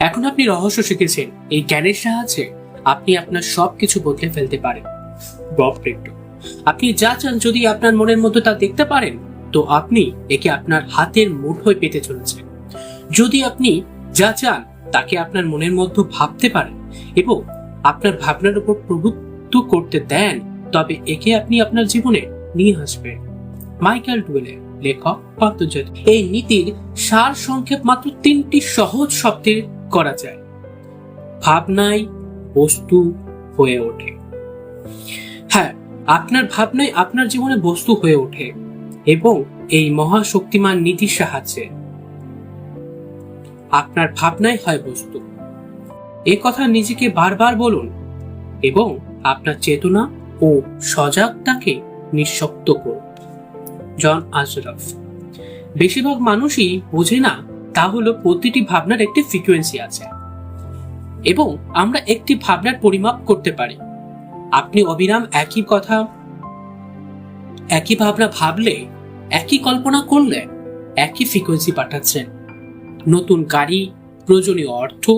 এখন আপনি রহস্য শিখেছেন, এই জ্ঞানের সাহায্যে আপনি আপনার সবকিছু বদলে ফেলতে পারেন। বব প্রেক্টো আপনি যা চান যদি আপনার মনের মধ্যে তা দেখতে পারেন, তো আপনি একে আপনার হাতের মুঠোয় পেতে চলেছেন। যদি আপনি যা চান তাকে আপনার মনের মধ্যে ভাবতে পারেন এবং আপনার ভাবনার উপর প্রভুত্ব করতে দেন, তবে একে আপনি আপনার জীবনে নিয়ে আসবেন। মাইকেল ডুয়েলের লেখক আন্তর্জাতিক এই নীতির সার সংক্ষেপ মাত্র তিনটি সহজ শব্দে করা যায়। ভাবনায় বস্তু হয়ে ওঠে। হ্যাঁ আপনার ভাবনায় আপনার জীবনে বস্তু হয়ে ওঠে এবং এই মহাশক্তিমান নীতির সাহায্যে আপনার ভাবনাই হয় বস্তু। এ কথা নিজেকে বারবার বলুন এবং আপনার চেতনা ও সজাগতাকে নিঃশক্ত করুন। জন আশরফ বেশিরভাগ মানুষই বোঝে না তা হলো প্রতিটি ভাবনার একটি ফ্রিকোয়েন্সি আছে। এবং আমরা একটি ভাবনার পরিমাপ করতে পারি। আপনি অবিরাম একই কথা, একই ভাবনা ভাবলে, একই কল্পনা করলে একই ফ্রিকোয়েন্সি পাঠাচ্ছেন। নতুন গাড়ি, প্রয়োজনীয় অর্থ,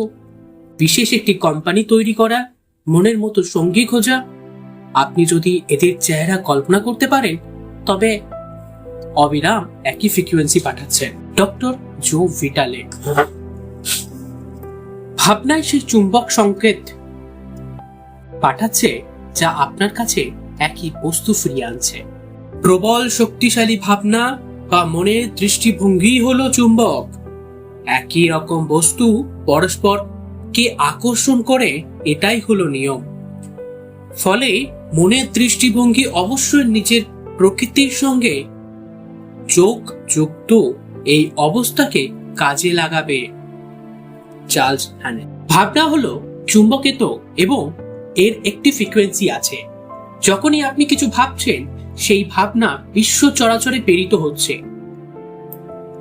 বিশেষ একটি কোম্পানি তৈরি করা, মনের মতো সঙ্গী খোঁজা। আপনি যদি এদের চেহারা কল্পনা করতে পারেন, তবে অবিরাম একই ফ্রিকোয়েন্সি পাঠাচ্ছেন। Doctor Joe Vitale. ভাবনায় সে চুম্বক সংকেত পাঠাচ্ছে যা আপনার কাছে একই বস্তু ফিরিয়ে আনছে। প্রবল শক্তিশালী ভাবনা বা মনের দৃষ্টিভঙ্গি হলো চুম্বক। একই রকম বস্তু পরস্পর কে আকর্ষণ করে, এটাই হলো নিয়ম। ফলে মনের দৃষ্টিভঙ্গি অবশ্যই নিজের প্রকৃতির সঙ্গে যোগ যুক্ত এই অবস্থাকে কাজে লাগাবে। চার্লস হ্যানে ভাবনা হলো চুম্বকেত এবং এর একটি ফ্রিকোয়েন্সি আছে। যখনই আপনি কিছু ভাবছেন, সেই ভাবনা বিশ্ব চরাচরে প্রেরিত হচ্ছে।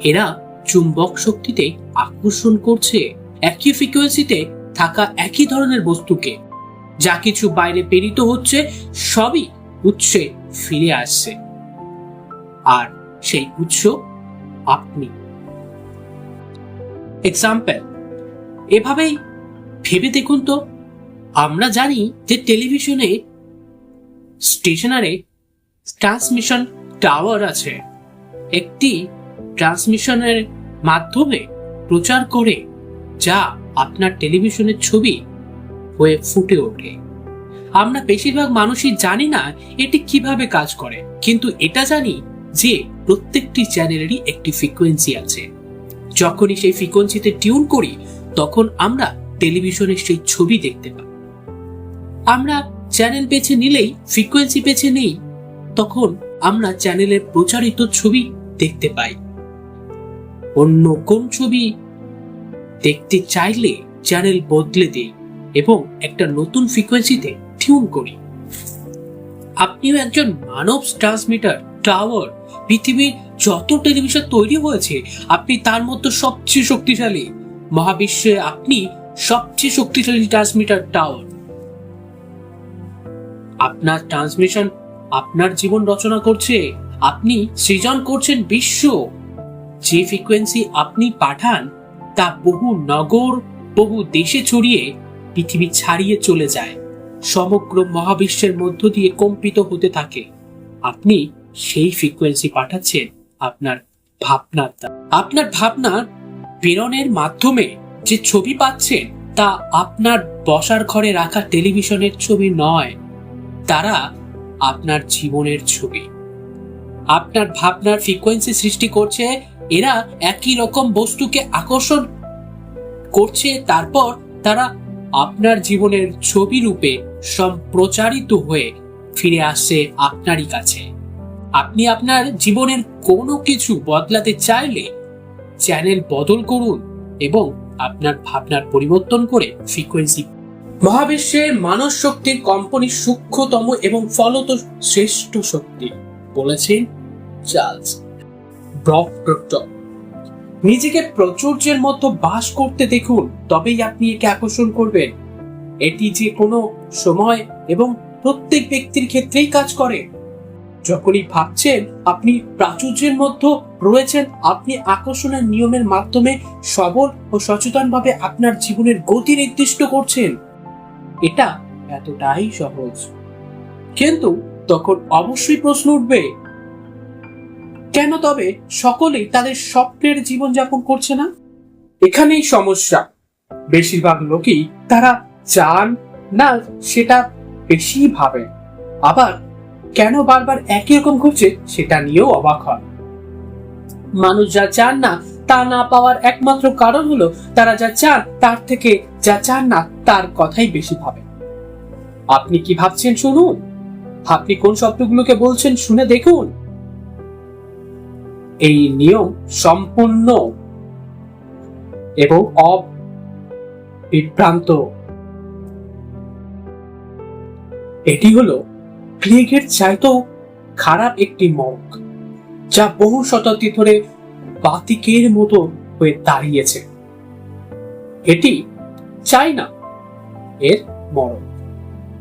এরা চুম্বক শক্তিতে আকর্ষণ করছে। একই ফ্রিকোয়েন্সিতে থাকা একই ধরনের বস্তুকে। যা কিছু বাইরে প্রেরিত হচ্ছে, সবই উৎসে ফিরে আসছে। আর সেই উৎস আপনি। এক্সাম্পল এভাবেই ভেবে দেখুন তো, আমরা জানি যে টেলিভিশনে স্টেশনারে ট্রান্সমিশন টাওয়ার আছে। একটি ট্রান্সমিশনের মাধ্যমে প্রচার করে যা আপনার টেলিভিশনের ছবি হয়ে ফুটে ওঠে। আমরা বেশিরভাগ মানুষই জানি না এটি কীভাবে কাজ করে, কিন্তু এটা জানি যে প্রত্যেকটি চ্যানেলেরই একটি ফ্রিকোয়েন্সি আছে। যখনই সেই ফ্রিকোয়েন্সিতে টিউন করি, তখন আমরা টেলিভিশনের সেই ছবি দেখতে পাই। আমরা চ্যানেল বেছে নিলেই ফ্রিকোয়েন্সি বেছে নেই, তখন আমরা চ্যানেলের প্রচারিত ছবি দেখতে পাই। অন্য কোন ছবি দেখতে চাইলে চ্যানেল বদলে দেই এবং একটা নতুন ফ্রিকোয়েন্সিতে টিউন করি। আপনিও একজন মানব ট্রান্সমিটার টাওয়ার পৃথিবীর যত টেলিভিশন তৈরি হয়েছে, আপনি তার মধ্যে সবচেয়ে শক্তিশালী। মহাবিশ্বে আপনি সবচেয়ে শক্তিশালী ট্রান্সমিটার টাওয়ার আপনার ট্রান্সমিশন আপনার জীবন রচনা করছে, আপনি সৃজন করছেন বিশ্ব। যে ফ্রিকোয়েন্সি আপনি পাঠান, তা বহু নগর, বহু দেশে ছড়িয়ে পৃথিবী ছাড়িয়ে চলে যায়। সমগ্র মহাবিশ্বের মধ্য দিয়ে কম্পিত হতে থাকে। আপনি সেই ফ্রিকোয়েন্সি পাঠাচ্ছেন আপনার ভাবনার। আপনার ভাবনার প্রেরণের মাধ্যমে যে ছবি পাচ্ছেন তা আপনার বসার ঘরে রাখা টেলিভিশনের ছবি নয়, তারা আপনার জীবনের ছবি আপনার ভাবনার ফ্রিকোয়েন্সি সৃষ্টি করছে, এরা একই রকম বস্তুকে আকর্ষণ করছে, তারপর তারা আপনার জীবনের ছবি রূপে সম্প্রচারিত হয়ে ফিরে আসছে আপনারই কাছে আপনি আপনার জীবনের কোনো কিছু বদলাতে চাইলে চ্যানেল বদল করুন এবং আপনার ভাবনার পরিবর্তন করে ফ্রিকোয়েন্সি মহাবিশ্বের মানব শক্তির কম্পনি সূক্ষ্মতম এবং ফলত শ্রেষ্ঠ শক্তি, বলেছেন চার্লস নিজেকে প্রাচুর্যের মতো বাস করতে দেখুন, তবেই আপনি একে আকর্ষণ করবেন। এটি যে কোনো সময় এবং প্রত্যেক ব্যক্তির ক্ষেত্রেই কাজ করে। যখনই ভাবছেন আপনি প্রাচুর্যের মধ্যে রয়েছেন, আপনি আকর্ষণের নিয়মের মাধ্যমে সবল ও সচেতনভাবে আপনার জীবনের গতি নির্দিষ্ট করছেন। এটা এতটাই সহজ। কিন্তু তখন অবশ্যই প্রশ্ন উঠবে, কেন তবে সকলেই তাদের স্বপ্নের জীবনযাপন করছে না? এখানেই সমস্যা। বেশিরভাগ লোকই তারা চান না সেটা বেশি ভাবে। আবার কেন বারবার একই রকম ঘুরছে সেটা নিয়েও অবাক হন। মানুষ যা চান না, তা না পাওয়ার একমাত্র কারণ হলো তারা যা চান, তার থেকে যা চান না, তার কথাই বেশি ভাবে আপনি কি ভাবছেন শুনুন? আপনি কোন শব্দগুলোকে বলছেন শুনে দেখুন। এই নিয়ম সম্পূর্ণ এবং অবিভ্রান্ত। এটি হলো প্লেগের চাইতেও খারাপ একটি মগ, যা বহু শতাব্দী ধরে বাতিকের মতো হয়ে দাঁড়িয়েছে। এটি চাই না এর মরণ।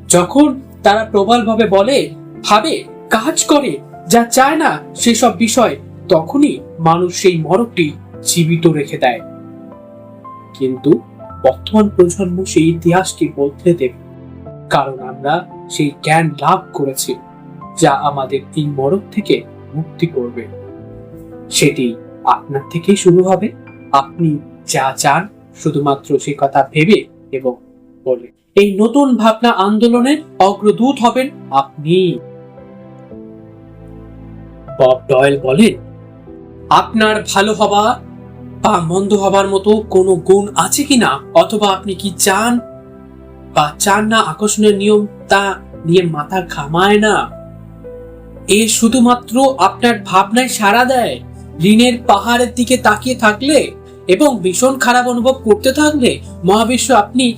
যখন তারা প্রবলভাবে বলে, ভাবে, কাজ করে, যা চায় না সেসব বিষয়, তখনই মানুষ সেই মরকটি জীবিত রেখে দেয়। কিন্তু বর্তমান প্রজন্ম সেই ইতিহাসটি বদলে দেবে। কারণ আমরা সেই জ্ঞান লাভ করেছি, যা আমাদের এই মরক থেকে মুক্তি করবে। সেটি আপনার থেকেই শুরু হবে। আপনি যা চান, শুধুমাত্র সে কথা ভেবে এবং বলে। এই নতুন ভাবনা আন্দোলনের অগ্রদূত হবেন আপনি। বব ডয়েল বলেন, আপনার ভালো হওয়া বা মন্দ হবার মতো কোনো গুণ আছে কিনা? অথবা আপনি কি চান বা চান না আকর্ষণের নিয়ম, তা নিয়ে মাথা ঘামায় না। এ শুধুমাত্র আপনার ভাবনায় সাড়া দেয়। ঋণের পাহাড়ের দিকে তাকিয়ে থাকলে এবং ভীষণ খারাপ অনুভব করতে থাকলে মহাবিশ্ব আপনি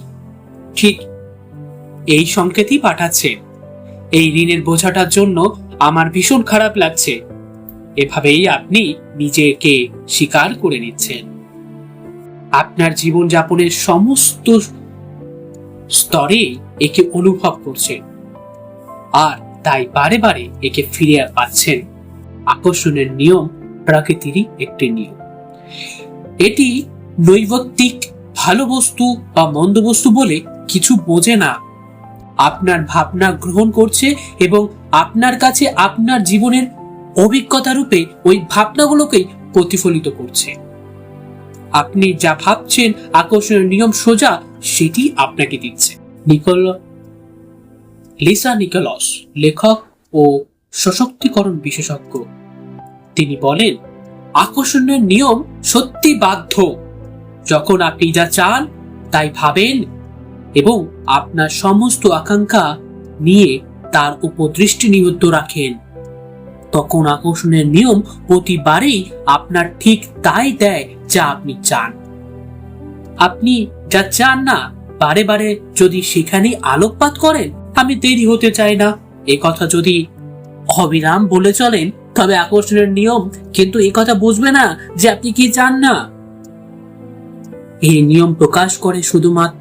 ঠিক এই সংকেতই পাঠাচ্ছে এই ঋণের বোঝাটার জন্য আমার ভীষণ খারাপ লাগছে। এভাবেই আপনি নিজেকে স্বীকার করে নিচ্ছেন। আপনার জীবনযাপনের সমস্ত স্তরে একে অনুভব করছেন আর তাই বারে বারে একে ফিরে পাচ্ছেন। আকর্ষণের নিয়ম প্রকৃতিরই একটি নিয়ম। এটি নৈবত্তিক ভালো বস্তু বা মন্দ বস্তু বলে কিছু বোঝে না। আপনার ভাবনা গ্রহণ করছে এবং আপনার কাছে আপনার জীবনের অভিজ্ঞতা রূপে ওই ভাবনাগুলোকেই প্রতিফলিত করছে। আপনি যা ভাবছেন আকর্ষণের নিয়ম সোজা, সেটি আপনাকে দিচ্ছে। নিকল লিসা নিকলস, লেখক ও সশক্তিকরণ বিশেষজ্ঞ। তিনি বলেন, আকর্ষণের নিয়ম সত্যি বাধ্য। যখন আপনি যা চান, তাই ভাবেন এবং আপনার সমস্ত আকাঙ্ক্ষা নিয়ে তার উপর দৃষ্টি নিবদ্ধ রাখেন। তখন আকর্ষণের নিয়ম প্রতিবারেই আপনার ঠিক তাই দেয় যা আপনি চান। আপনি যা চান না, বারে বারে যদি সেখানে আলোকপাত করেন, আমি দেরি হতে চাই না। এ কথা যদি অবিরাম বলে চলেন, তবে আকর্ষণের নিয়ম, কিন্তু এ কথা বুঝবে না যে আপনি কি চান না। এই নিয়ম প্রকাশ করে শুধুমাত্র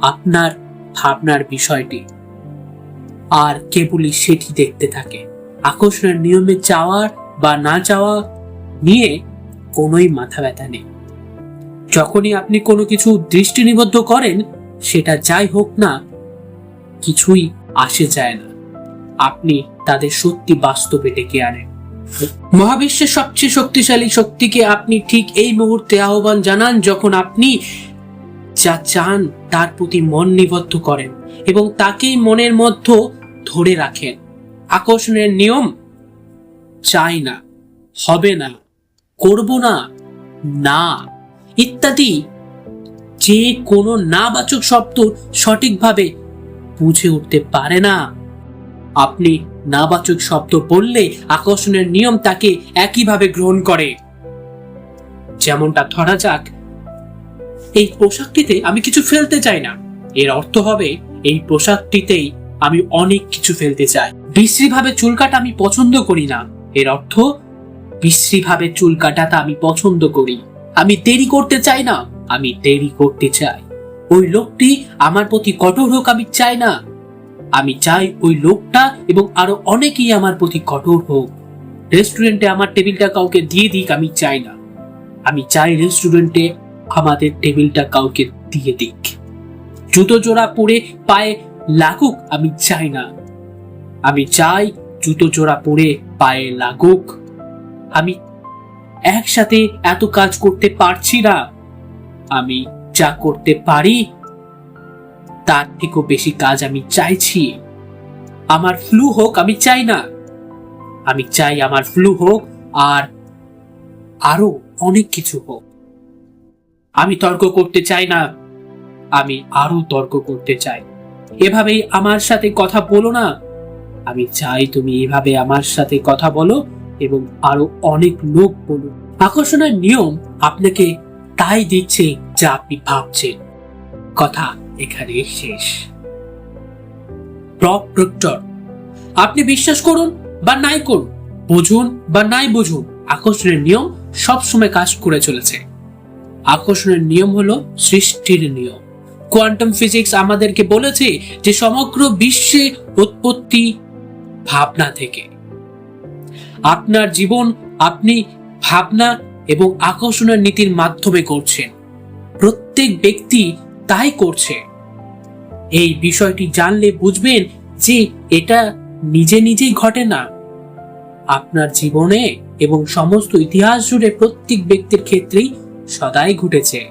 আপনার ভাবনার বিষয়টি। আর কেবলই সেটি দেখতে থাকে। আকর্ষণের নিয়মে চাওয়ার বা না চাওয়া নিয়ে কোনোই মাথা ব্যথা নেই। যখনই আপনি কোনো কিছু দৃষ্টি নিবদ্ধ করেন, সেটা যাই হোক না, কিছুই আসে যায় না। আপনি তাদের সত্যি বাস্তবে ডেকে আনেন। মহাবিশ্বের সবচেয়ে শক্তিশালী শক্তিকে আপনি ঠিক এই মুহূর্তে আহ্বান জানান যখন আপনি যা চান তার প্রতি মন নিবদ্ধ করেন এবং তাকেই মনের মধ্যে ধরে রাখেন। আকর্ষণের নিয়ম, চাই না, হবে না। করব না না। ইত্যাদি। যে কোনো নাবাচক শব্দ সঠিকভাবে বুঝে উঠতে পারে না। আপনি নাবাচক শব্দ বললে আকর্ষণের নিয়ম তাকে একইভাবে গ্রহণ করে। যেমনটা ধরা যাক, এই পোশাকটিতে আমি কিছু ফেলতে চাই না। এর অর্থ হবে, এই পোশাকটিতেই আমি অনেক কিছু ফেলতে চাই। বিশ্রীভাবে চুল কাটা আমি পছন্দ করি না। এর অর্থ বিশ্রীভাবে চুল কাটাটা আমি পছন্দ করি। আমি দেরি করতে চাই না, আমি দেরি করতে চাই। ওই লোকটি আমার প্রতি কঠোর হোক, আমি চাই না। আমি চাই ওই লোকটা এবং আরও অনেকেই আমার প্রতি কঠোর হোক। রেস্টুরেন্টে আমার টেবিলটা কাউকে দিয়ে দিক, আমি চাই না। আমি চাই রেস্টুরেন্টে আমাদের টেবিলটা কাউকে দিয়ে দিক। জুতো জোড়া পরে পায়ে লাগুক, আমি চাই না। আমি চাই জুতো জোড়া পরে পায়ে লাগুক। আমি একসাথে এত কাজ করতে পারছি না। আমি যা করতে পারি, তার থেকেও বেশি কাজ আমি চাইছি। আমার ফ্লু হোক, আমি চাই না। আমি চাই আমার ফ্লু হোক, আর আরও অনেক কিছু হোক। আমি তর্ক করতে চাই না। আমি আরও তর্ক করতে চাই। এভাবেই আমার সাথে কথা বলো না। আমি চাই তুমি এভাবে আমার সাথে কথা বলো এবং আরও অনেক লোক বলুন। আকর্ষণের নিয়ম আপনাকে তাই দিচ্ছে যা আপনি ভাবছেন। কথা এখানে শেষ। প্রক্টর আপনি বিশ্বাস করুন বা নাই করুন, বুঝুন বা নাই বুঝুন, আকর্ষণের নিয়ম সবসময় কাজ করে চলেছে। আকর্ষণের নিয়ম হলো সৃষ্টির নিয়ম। কোয়ান্টাম ফিজিক্স আমাদেরকে বলেছে যে সমগ্র বিশ্বে উৎপত্তি ভাবনা থেকে। আপনার জীবন আপনি ভাবনা এবং আকর্ষণের নীতির মাধ্যমে করছেন। প্রত্যেক ব্যক্তি তাই করছে। এই বিষয়টি জানলে বুঝবেন যে এটা নিজে নিজেই ঘটে না। আপনার জীবনে এবং সমস্ত ইতিহাস জুড়ে প্রত্যেক ব্যক্তির ক্ষেত্রেই সদাই ঘটেছে।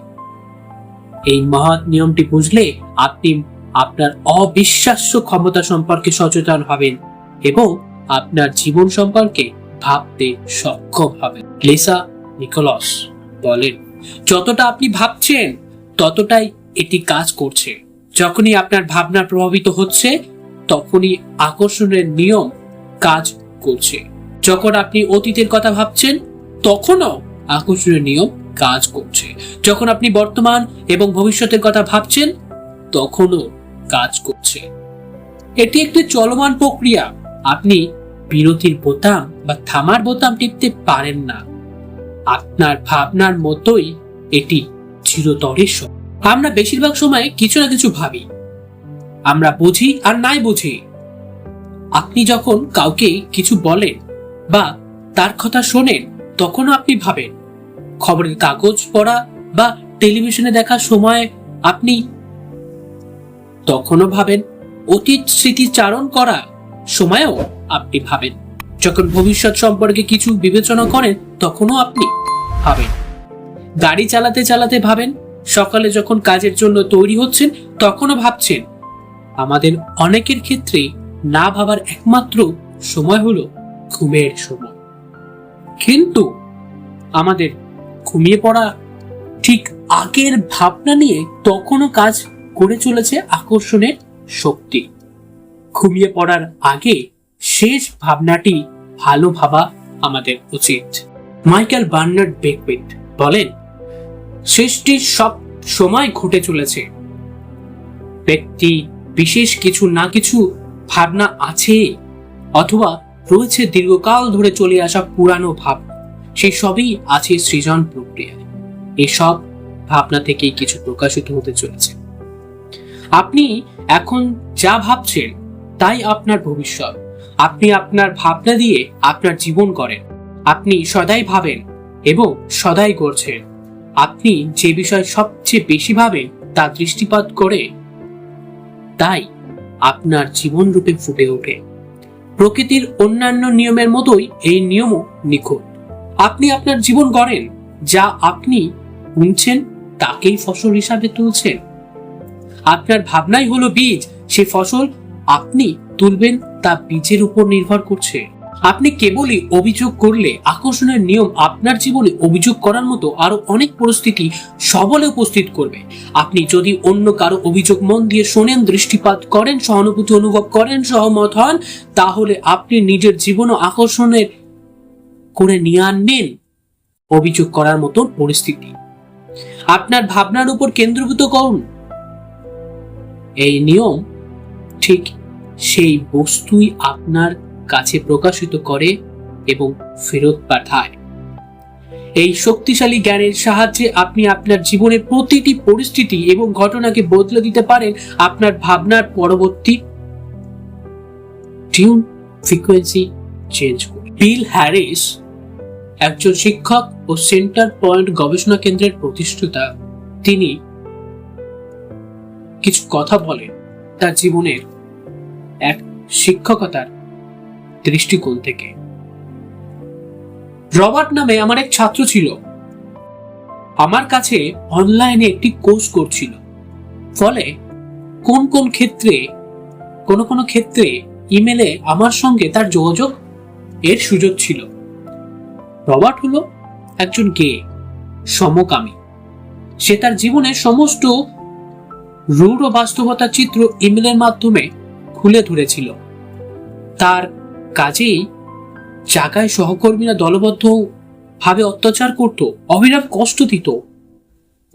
এই মহৎ নিয়মটি বুঝলে আপনি আপনার অবিশ্বাস্য ক্ষমতা সম্পর্কে সচেতন হবেন এবং আপনার জীবন সম্পর্কে ভাবতে সক্ষম হবেন লিসা নিকোলস বলেন, যতটা আপনি ভাবছেন, ততটাই এটি কাজ করছে। যখনই আপনার ভাবনা প্রভাবিত হচ্ছে, তখনই আকর্ষণের নিয়ম কাজ করছে। যখন আপনি অতীতের কথা ভাবছেন, তখনও আকর্ষণের নিয়ম কাজ করছে। যখন আপনি বর্তমান এবং ভবিষ্যতের কথা ভাবছেন, তখনও কাজ করছে। এটি একটি চলমান প্রক্রিয়া। আপনি বিরতির বোতাম বা থামার বোতাম টিপতে পারেন না আপনার ভাবনার মতোই এটি চিরতরের সত্য। আমরা বেশিরভাগ সময় কিছু না কিছু ভাবি আমরা বুঝি আর নাই বুঝি আপনি যখন কাউকে কিছু বলেন বা তার কথা শোনেন, তখনও আপনি ভাবেন, খবরের কাগজ পড়া বা টেলিভিশনে দেখার সময় আপনি তখনও ভাবেন, অতীত স্মৃতিচারণ করা সময়েও আপনি ভাবেন। যখন ভবিষ্যৎ সম্পর্কে কিছু বিবেচনা করেন, তখনও আপনি ভাবেন। গাড়ি চালাতে চালাতে ভাবেন, সকালে যখন কাজের জন্য তৈরি হচ্ছেন, তখনও ভাবছেন, আমাদের অনেকের ক্ষেত্রে না ভাবার একমাত্র সময় হলো ঘুমের সময়। কিন্তু আমাদের ঘুমিয়ে পড়া ঠিক আগের ভাবনা নিয়ে তখনও কাজ করে চলেছে আকর্ষণের শক্তি। ঘুমিয়ে পড়ার আগে শেষ ভাবনাটি ভালো ভাবা আমাদের উচিত। মাইকেল বার্নার্ড বেকউইট বলেন সৃষ্টি সব সময় ঘটে চলেছে। ব্যক্তি বিশেষ কিছু না কিছু ভাবনা আছে অথবা রয়েছে দীর্ঘকাল ধরে চলে আসা পুরানো ভাবনা। সেই সবই আছে সৃজন প্রক্রিয়ায়। এসব ভাবনা থেকেই কিছু প্রকাশিত হতে চলেছে। আপনি এখন যা ভাবছেন তাই আপনার ভবিষ্যৎ। আপনি আপনার ভাবনা দিয়ে আপনার জীবন করেন। আপনি সদাই ভাবেন এবং সদাই করছেন আপনি যে বিষয় সবচেয়ে বেশি ভাবেন তা দৃষ্টিপাত করে তাই আপনার জীবন রূপে ফুটে ওঠে। প্রকৃতির অন্যান্য নিয়মের মতোই এই নিয়মও নিখুঁত। আপনি আপনার জীবন গড়েন, যা আপনি বুনছেন তাকেই ফসল হিসাবে তুলছেন। আপনার ভাবনাই হলো বীজ, সে ফসল আপনি তুলবেন তা বীজের উপর নির্ভর করছে। আপনি কেবলই অভিযোগ করলে আকর্ষণের নিয়ম আপনার জীবনে অভিযোগ করার মতো আরও অনেক পরিস্থিতি সবলে উপস্থিত করবে। আপনি যদি অন্য কারও অভিযোগ মন দিয়ে শোনেন, দৃষ্টিপাত করেন, সহানুভূতি অনুভব করেন, সহমত হন, তাহলে আপনি নিজের জীবনও আকর্ষণের করে নিয়ে আনবেন অভিযোগ করার মতো পরিস্থিতি। আপনার ভাবনার উপর কেন্দ্রভূত করুন। এই নিয়ম ঠিক সেই বস্তুই আপনার কাছে প্রকাশিত করে এবং ফেরত পাঠায়। এই শক্তিশালী জ্ঞানের সাহায্যে আপনি আপনার জীবনের প্রতিটি পরিস্থিতি এবং ঘটনাকে বদলে দিতে পারেন আপনার ভাবনার পরবর্তী tune frequency change Bill Harris একজন শিক্ষক ও সেন্টার পয়েন্ট গবেষণা কেন্দ্রের প্রতিষ্ঠাতা। তিনি কিছু কথা বলেন তার জীবনের এক শিক্ষকতার দৃষ্টিকোণ থেকে। রবার্ট নামে আমার এক ছাত্র ছিল। আমার কাছে অনলাইনে একটি কোর্স করছিল। ফলে কোন কোন ক্ষেত্রে, কোন কোন ক্ষেত্রে ইমেলে আমার সঙ্গে তার যোগাযোগ এর সুযোগ ছিল। রবার্ট হলো একজন গে সমকামী। সে তার জীবনের সমস্ত রূঢ় বাস্তবতার চিত্র ইমেলের মাধ্যমে খুলে ধরেছিল। তার কাজেই জায়গায় সহকর্মীরা দলবদ্ধ ভাবে অত্যাচার করত অবিরাম কষ্ট দিত।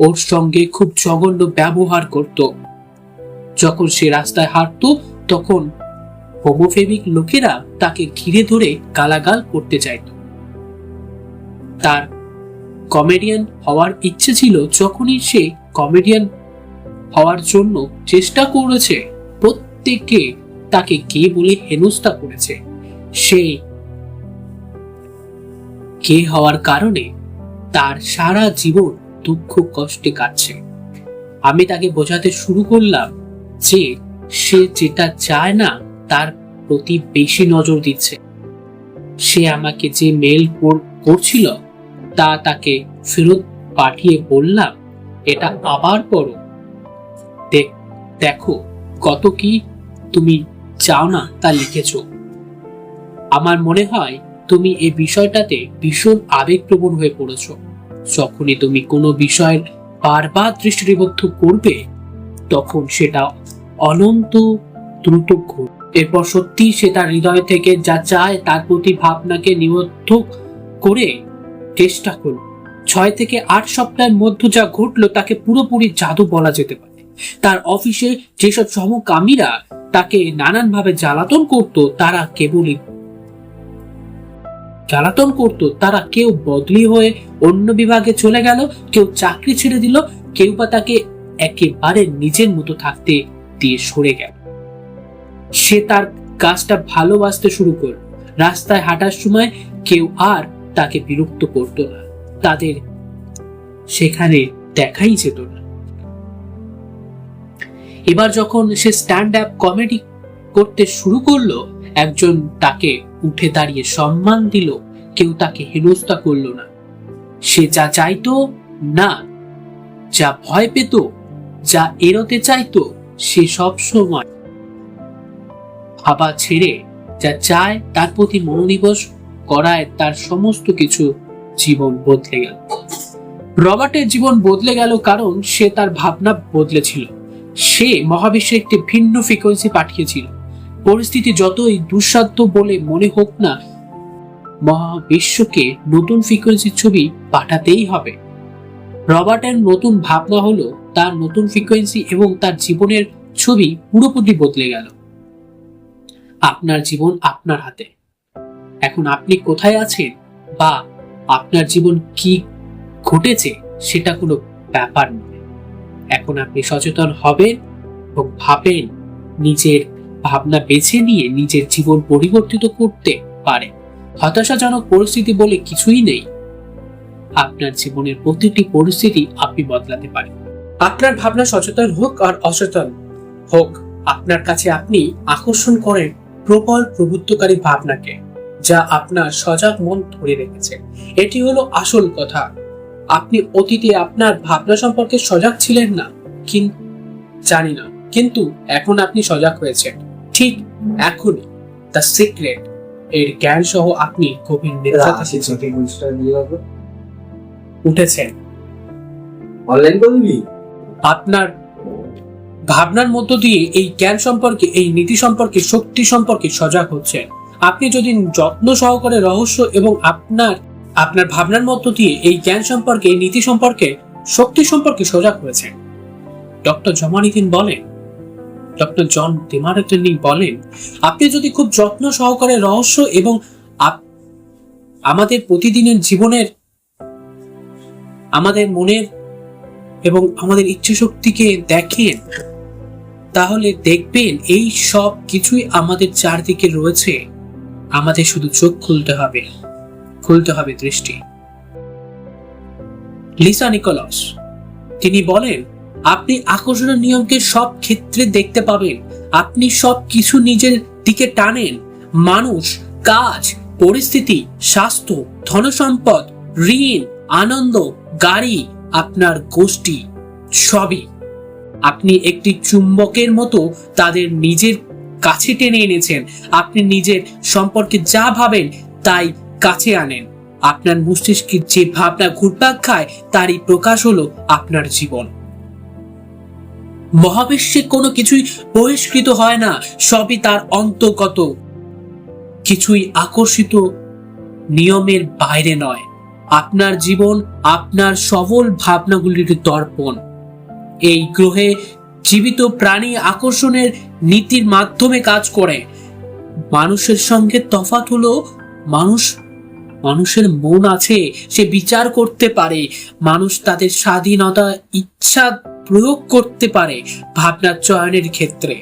ওর সঙ্গে খুব জঘন্য ব্যবহার করত। যখন সে রাস্তায় হাঁটতো, তখন হোমোফেবিক লোকেরা তাকে ঘিরে ধরে গালাগাল করতে চাইত। তার কমেডিয়ান হওয়ার ইচ্ছে ছিল যখনই সে কমেডিয়ান হওয়ার জন্য চেষ্টা করেছে। প্রত্যেকে তাকে কে বলে হেনস্থা করেছে? সে কে হওয়ার কারণে তার সারা জীবন দুঃখ কষ্টে কাটছে। আমি তাকে বোঝাতে শুরু করলাম যে সে যেটা চায় না, তার প্রতি বেশি নজর দিচ্ছে। সে আমাকে যে মেল করছিল, তা তাকে ফেরত পাঠিয়ে বললাম, এটা আবার পড়ো দেখো কত কি তুমি চাও না তা লিখেছ। আমার মনে হয় তুমি এই বিষয়টাতে ভীষণ আবেগপ্রবণ হয়ে পড়েছ। যখনই তুমি কোনো বিষয়ের বারবার দৃষ্টি নিবদ্ধ করবে, তখন সেটা অনন্ত দ্রুত ঘুর এরপর সত্যি সে তার হৃদয় থেকে যা চায় তার প্রতি ভাবনাকে নিবদ্ধ করে চেষ্টা করল ছয় থেকে আট সপ্তাহের মধ্যে যা ঘটলো তাকে পুরোপুরি জাদু বলা যেতে পারে। তার অফিসে যেসব সমকামীরা তাকে নানানভাবে জ্বালাতন করত, তারা কেবলই জ্বালাতন করত, তারা কেউ বদলি হয়ে অন্য বিভাগে চলে গেল, কেউ চাকরি ছেড়ে দিল, কেউ বা তাকে একেবারে নিজের মতো থাকতে দিয়ে সরে গেল। সে তার কাজটা ভালোবাসতে শুরু করল। রাস্তায় হাঁটার সময় কেউ আর তাকে বিরক্ত করত না। তাদের সেখানে দেখাই যেত না। এবার যখন সে স্ট্যান্ড আপ কমেডি করতে শুরু করল, একজন তাকে উঠে দাঁড়িয়ে সম্মান দিল, কেউ তাকে হেনস্থা করল না। সে যা চাইতো, না। যা ভয় পেত, যা এড়োতে চাইতো, সে সব সময়। ভাবা ছেড়ে যা চায়, তার প্রতি মনোনিবেশ করায় তার সমস্ত কিছু জীবন বদলে গেল। রবার্টের জীবন বদলে গেল কারণ সে তার ভাবনা বদলেছিল। সে মহাবিশ্বে একটি ভিন্ন ফ্রিকোয়েন্সি পাঠিয়েছিল। পরিস্থিতি যতই দুঃসাধ্য বলে মনে হোক না, মহাবিশ্বকে নতুন ফ্রিকোয়েন্সির ছবি পাঠাতেই হবে। রবার্টের নতুন ভাবনা হলো, তার নতুন ফ্রিকোয়েন্সি এবং তার জীবনের ছবি পুরোপুরি বদলে গেল। আপনার জীবন আপনার হাতে। এখন আপনি কোথায় আছেন বা আপনার জীবন কি ঘটেছে সেটা কোনো ব্যাপার নয়। এখন আপনি সচেতন হবেন এবং ভাবেন নিজের ভাবনা বেছে নিয়ে নিজের জীবন পরিবর্তিত করতে পারেন। হতাশাজনক পরিস্থিতি বলে কিছুই নেই। আপনার জীবনের প্রতিটি পরিস্থিতি আপনি বদলাতে পারেন। আপনার ভাবনা সচেতন হোক আর অসচেতন হোক, আপনার কাছে আপনি আকর্ষণ করেন প্রবল প্রভুত্বকারী ভাবনাকে, যা আপনার সজাগ মন ধরে রেখেছে। এটি হলো আসল কথা। আপনি অতীতে আপনার ভাবনা সম্পর্কে সজাগ ছিলেন না জানি না। কিন্তু এখন আপনি সজাগ হয়েছেন। ঠিক এখনই। দ্য সিক্রেট এর জ্ঞান সহ আপনি গভীর উঠেছেন। অনলাইন করবি আপনার ভাবনার মধ্য দিয়ে এই জ্ঞান সম্পর্কে এই নীতি সম্পর্কে শক্তি সম্পর্কে সজাগ হচ্ছেন। আপনি যদি যত্ন সহকারে রহস্য এবং আপনার আপনার ভাবনার মধ্য দিয়ে এই জ্ঞান সম্পর্কে, নীতি সম্পর্কে, শক্তি সম্পর্কে সজাগ হয়েছেন। ডক্টর জমানিদিন বলেন, ডক্টর জন দিমারতনি বলেন, আপনি যদি খুব যত্ন সহকারে রহস্য এবং আমাদের প্রতিদিনের জীবনের, আমাদের মনের এবং আমাদের ইচ্ছে শক্তিকে দেখেন, তাহলে দেখবেন এই সব কিছুই আমাদের চারদিকে রয়েছে। আমাদের শুধু চোখ খুলতে হবে। খুলতে হবে দৃষ্টি। লিসা নিকোলাস, তিনি বলেন, আপনি আকর্ষণের নিয়মকে সব ক্ষেত্রে দেখতে পাবেন। আপনি সব কিছু নিজের দিকে টানেন। মানুষ, কাজ, পরিস্থিতি, স্বাস্থ্য, ধনসম্পদ, ঋণ, আনন্দ, গাড়ি, আপনার গোষ্ঠী, সবই। আপনি একটি চুম্বকের মতো তাদের নিজের কাছে টেনে এনেছেন। আপনি নিজের সম্পর্কে যা ভাবেন, তাই কাছে আনেন। আপনার মস্তিষ্কে যে ভাবনা ঘুরপাক খায়, তারই প্রকাশ হলো আপনার জীবন। মহাবিশ্বে কোনো কিছুই বহিষ্কৃত হয় না, সবই তার অন্তর্গত। কিছুই আকর্ষিত নিয়মের বাইরে নয়। আপনার জীবন আপনার সবল ভাবনাগুলির দর্পণ। এই গ্রহে জীবিত প্রাণী আকর্ষণের নীতির মাধ্যমে কাজ করে। মানুষের সঙ্গে তফাৎ হলো মানুষ মানুষের মন আছে, সে বিচার করতে পারে। মানুষ তাদের স্বাধীনতা, ইচ্ছা প্রয়োগ করতে পারে ভাবনার চয়নের ক্ষেত্রে।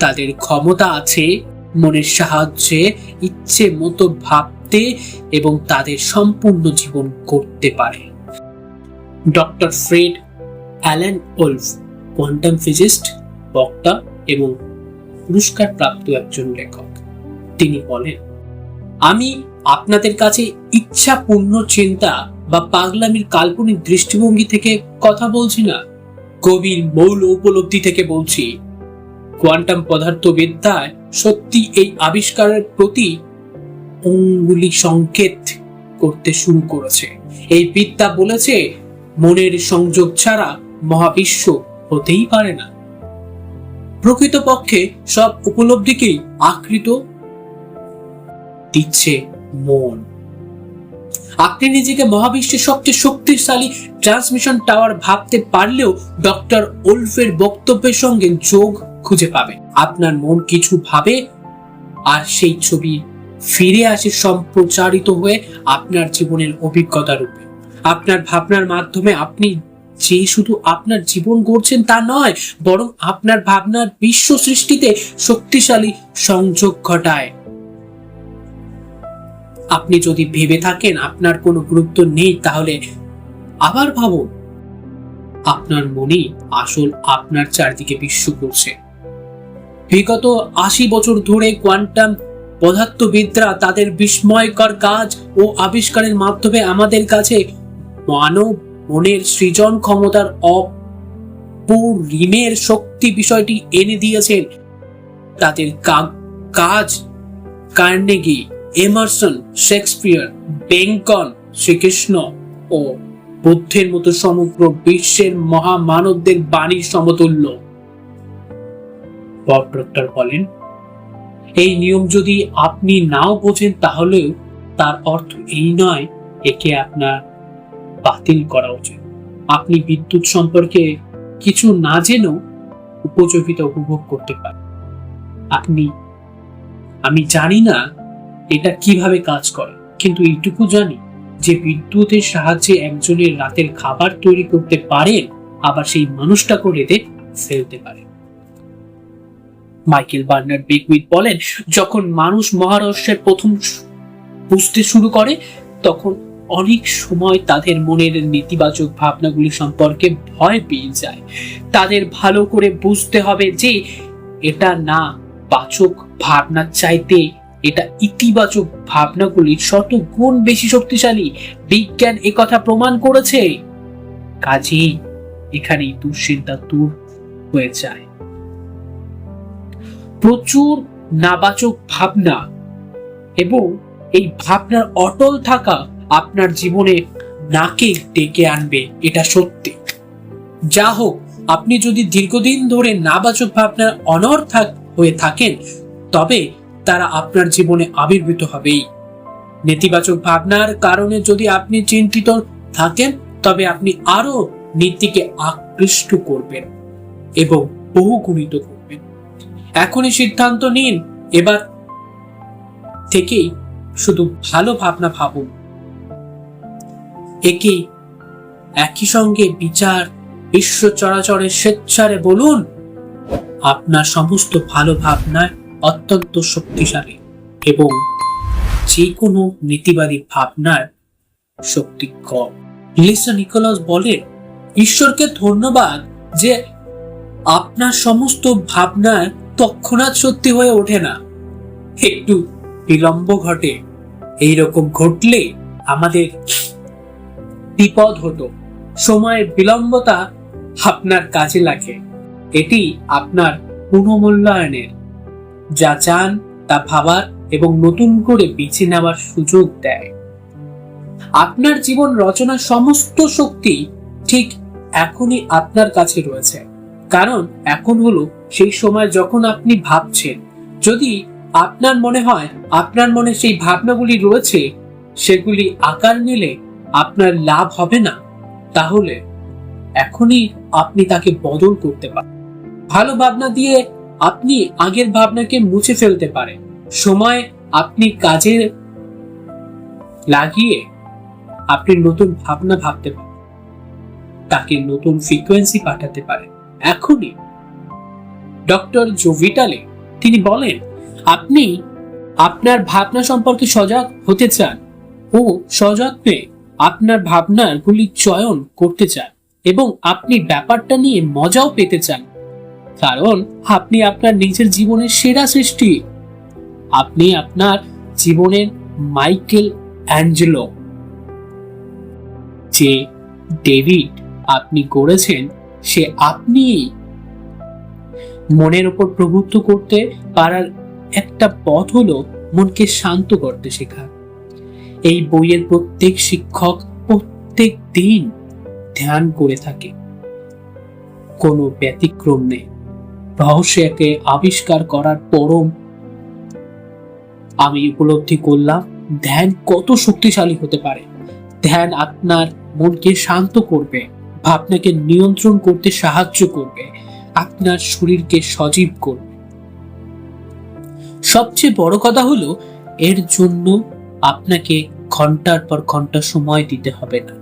তাদের ক্ষমতা আছে মনের সাহায্যে, ইচ্ছে মতো ভাবতে এবং তাদের সম্পূর্ণ জীবন করতে পারে। Doctor Fred Alan Wolf, quantum physicist, বক্তা এবং পুরস্কার প্রাপ্ত একজন লেখক। তিনি বলেন, আমি আপনাদের কাছে ইচ্ছাপূর্ণ চিন্তা বা পাগলামির কাল্পনিক দৃষ্টিভঙ্গি থেকে কথা বলছি না। গভীর মৌল উপলব্ধি থেকে বলছি, কোয়ান্টাম পদার্থবিদ্যায় সত্যি এই আবিষ্কারের প্রতি অঙ্গুলি সংকেত করতে শুরু করেছে। এই বিদ্যা বলেছে, মনের সংযোগ ছাড়া মহাবিশ্ব হতেই পারে না। প্রকৃতপক্ষে সব উপলব্ধিকেই আকৃত দিচ্ছে মন। আপনি নিজেকে মহাবিশ্বের সবচেয়ে শক্তিশালী ট্রান্সমিশন টাওয়ার ভাবতে পারলেও ডক্টর ওলফের বক্তব্যের সঙ্গে যোগ খুঁজে পাবে আপনার মন কিছু ভাবে আর সেই ছবি ফিরে আসে সম্প্রচারিত হয়ে আপনার জীবনের অভিজ্ঞতা রূপে। আপনার ভাবনার মাধ্যমে আপনি যে শুধু আপনার জীবন গড়ছেন তা নয়, বরং আপনার ভাবনার বিশ্ব সৃষ্টিতে শক্তিশালী সংযোগ ঘটায়। আপনি যদি ভেবে থাকেন আপনার কোনো গুরুত্ব নেই, তাহলে আবার ভাবুন। আপনার মনেই আসল আপনার চারদিকে বিশ্ব করছে। বিগত আশি বছর ধরে কোয়ান্টাম পদার্থবিদরা তাদের বিস্ময়কর কাজ ও আবিষ্কারের মাধ্যমে আমাদের কাছে মানব মনের সৃজন ক্ষমতার অপরিমের শক্তি বিষয়টি এনে দিয়েছেন। তাদের কাজ Carnegie Emerson, Shakespeare, Bacon, Shrikrishna ও বুদ্ধের মতো সমগ্র বিশ্বের মহামানবদের বাণীর সমতুল্য। প্রক্টর বলেন, এই নিয়ম যদি আপনি নাও বোঝেন তাহলেও তার অর্থ এই নয়, একে আপনার বাতিল করা উচিত। আপনি বিদ্যুৎ সম্পর্কে কিছু না জেনেও উপযোগিতা উপভোগ করতে পারেন। আপনি, আমি জানি না এটা কীভাবে কাজ করে? কিন্তু এইটুকু জানি যে বিদ্যুতের সাহায্যে একজনের রাতের খাবার তৈরি করতে পারে, আবার সেই মানুষটাকে রেতে ফেলতে পারে। মাইকেল বার্নার্ড বেকউইট বলেন, যখন মানুষ মহারহস্যের প্রথম বুঝতে শুরু করে, তখন অনেক সময় তাদের মনের নেতিবাচক ভাবনাগুলি সম্পর্কে ভয় পেয়ে যায়। তাদের ভালো করে বুঝতে হবে যে এটা না, বাচক ভাবনার চাইতে এটা ইতিবাচক ভাবনাগুলি শত গুণ বেশি শক্তিশালী। বিজ্ঞান একথা প্রমাণ করেছে। কাজেই এখানে দুশ্চিন্তা দূর হয়ে যায়। প্রচুর নাবাচক ভাবনা এবং এই ভাবনার অটল থাকা আপনার জীবনে নাকে ডেকে আনবে এটা সত্যি। যা হোক, আপনি যদি দীর্ঘদিন ধরে নাবাচক ভাবনার অনর্থাক হয়ে থাকেন, তবে তারা আপনার জীবনে আবির্ভূত হবেই। নেতিবাচক ভাবনার কারণে যদি আপনি চিন্তিত থাকেন, তবে আপনি আরও নীতিকে আকৃষ্ট করবেন এবং বহুগুণিত করবেন। এখনই সিদ্ধান্ত নিন, এবার থেকেই শুধু ভালো ভাবনা ভাবুন। একে একই সঙ্গে বিচার, বিশ্ব চরাচরের স্বেচ্ছারে বলুন, আপনার সমস্ত ভালো ভাবনায় অত্যন্ত শক্তিশালী এবং যে কোনো নীতিবাদী ভাবনার শক্তি কম। লিসা নিকোলাস বলেন, ঈশ্বরকে ধন্যবাদ যে আপনার সমস্ত ভাবনায় তৎক্ষণাৎ সত্যি হয়ে ওঠে না। একটু বিলম্ব ঘটে এই রকম ঘটলে আমাদের বিপদ হতো। সময়ের বিলম্বতা আপনার কাজে লাগে। এটি আপনার পুনমূল্যায়নের যা চান তা ভাবার এবং নতুন করে বেছে নেওয়ার সুযোগ দেয়। আপনার জীবন রচনার সমস্ত শক্তি ঠিক এখনই আপনার কাছে রয়েছে। কারণ এখন হলো সেই সময় যখন আপনি ভাবছেন, যদি আপনার মনে হয় আপনার মনে সেই ভাবনাগুলি রয়েছে, সেগুলি আকার নিলে আপনার লাভ হবে না। তাহলে এখনই আপনি তাকে বদল করতে পারেন। ভালো ভাবনা দিয়ে আপনি আগের ভাবনাকে মুছে ফেলতে পারেন। সময় আপনি কাজে লাগিয়ে আপনি নতুন ভাবনা ভাবতে পারেন। তাকে নতুন ফ্রিকোয়েন্সি পাঠাতে পারেন। এখনই ডক্টর জোভিটালে তিনি বলেন, আপনি আপনার ভাবনা সম্পর্কে সজাগ হতে চান ও সযত্নে আপনার ভাবনার গুলি চয়ন করতে চান এবং আপনি ব্যাপারটা নিয়ে মজাও পেতে চান। কারণ আপনি আপনার নিজের জীবনের সেরা সৃষ্টি। আপনি আপনার জীবনের মাইকেল অ্যাঞ্জেলো। যে ডেভিড আপনি করেছেন সে আপনি মনের উপর প্রভুত্ব করতে পারার একটা পথ হলো মনকে শান্ত করতে শেখা। এই বইয়ের প্রত্যেক শিক্ষক প্রত্যেক দিন ধ্যান করে থাকে। কোনো ব্যতিক্রম নেই। রহস্যকে আবিষ্কার করার পরম আমি উপলব্ধি করলাম, ধ্যান কত শক্তিশালী হতে পারে। ধ্যান আপনার মনকে শান্ত করবে, ভাবনাকে নিয়ন্ত্রণ করতে সাহায্য করবে, আপনার শরীরকে সজীব করবে। সবচেয়ে বড় কথা হলো, এর জন্য আপনাকে ঘণ্টার পর ঘণ্টা সময় দিতে হবে না।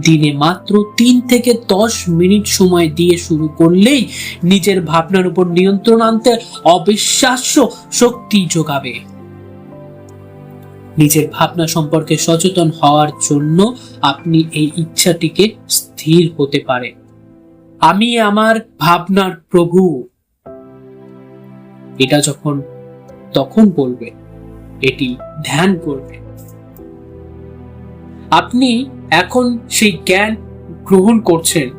দিনে মাত্র তিন থেকে দশ মিনিট সময় দিয়ে শুরু করলেই নিজের ভাবনার উপর নিয়ন্ত্রণ আনতে অবিশ্বাস্য শক্তি যোগাবে। নিজের ভাবনা সম্পর্কে সচেতন হওয়ার জন্য আপনি এই ইচ্ছাটিকে স্থির হতে পারে আমি আমার ভাবনার প্রভু। এটা যখন, তখন বলবে এটি ধ্যান করবে আপনি এখন সেই জ্ঞান গ্রহণ করছেন,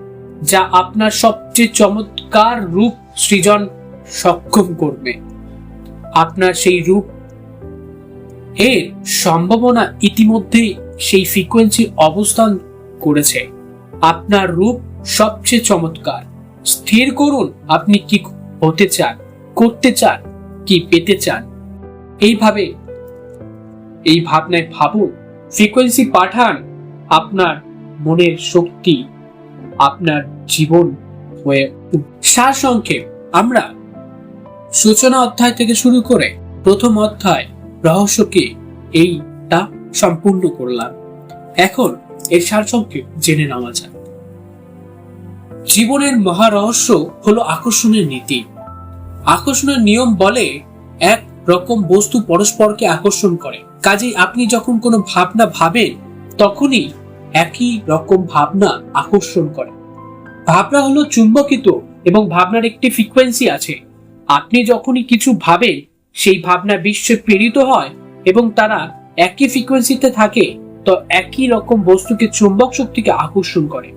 যা আপনার সবচেয়ে চমৎকার রূপ সৃজন সক্ষম করবে। আপনার সেই রূপ এর সম্ভাবনা ইতিমধ্যেই সেই ফ্রিকোয়েন্সি অবস্থান করেছে। আপনার রূপ সবচেয়ে চমৎকার। স্থির করুন, আপনি কি হতে চান, করতে চান, কি পেতে চান। এইভাবে, এই ভাবনায় ভাবুন ফ্রিকোয়েন্সি পাঠান। আপনার মনের শক্তি, আপনার জীবন হয়ে সার সংক্ষেপ, আমরা সূচনা অধ্যায় থেকে শুরু করে প্রথম অধ্যায় রহস্যকে এইটা সম্পূর্ণ করলাম। এখন এর সার সংক্ষেপ জেনে নেওয়া যাক। জীবনের মহা রহস্য হলো আকর্ষণের নীতি। আকর্ষণের নিয়ম বলে এক রকম বস্তু পরস্পরকে আকর্ষণ করে। কাজেই আপনি যখন কোনো ভাবনা ভাবেন তখনই একই রকম ভাবনা আকর্ষণ করে। ভাবনা হলো চুম্বকিত এবং ভাবনার একটি ফ্রিকোয়েন্সি আছে। আপনি যখনই কিছু ভাবেন, সেই ভাবনা বিশ্বে প্রেরিত হয় এবং তারা একই ফ্রিকোয়েন্সিতে থাকে, তো একই রকম বস্তুকে চুম্বক শক্তিকে আকর্ষণ করে।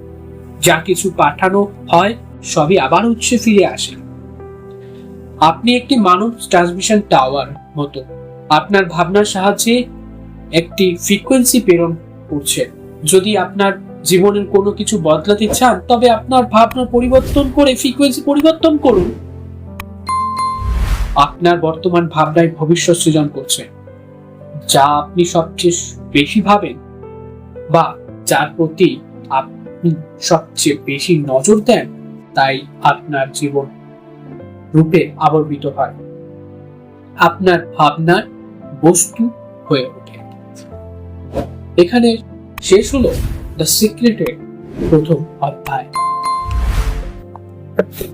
যা কিছু পাঠানো হয়, সবই আবার উৎসে ফিরে আসে। আপনি একটি মানব ট্রান্সমিশন টাওয়ার মতো। আপনার ভাবনার সাহায্যে একটি ফ্রিকোয়েন্সি প্রেরণ করছে। যদি আপনার জীবনের কোনো কিছু বদলাতে চান, তবে আপনার ভাবনা পরিবর্তন করে ফ্রিকোয়েন্সি পরিবর্তন করুন। আপনার বর্তমান ভাবনায় ভবিষ্যৎ সৃজন করছে। যা আপনি সবচেয়ে বেশি ভাবেন বা যার প্রতি আপনি সবচেয়ে বেশি নজর দেন, তাই আপনার জীবন রূপে আবর্বিত হয়। আপনার ভাবনার বস্তু হয়ে ওঠে। এখানে শেষ হলো দ্য সিক্রেটের প্রথম অধ্যায়।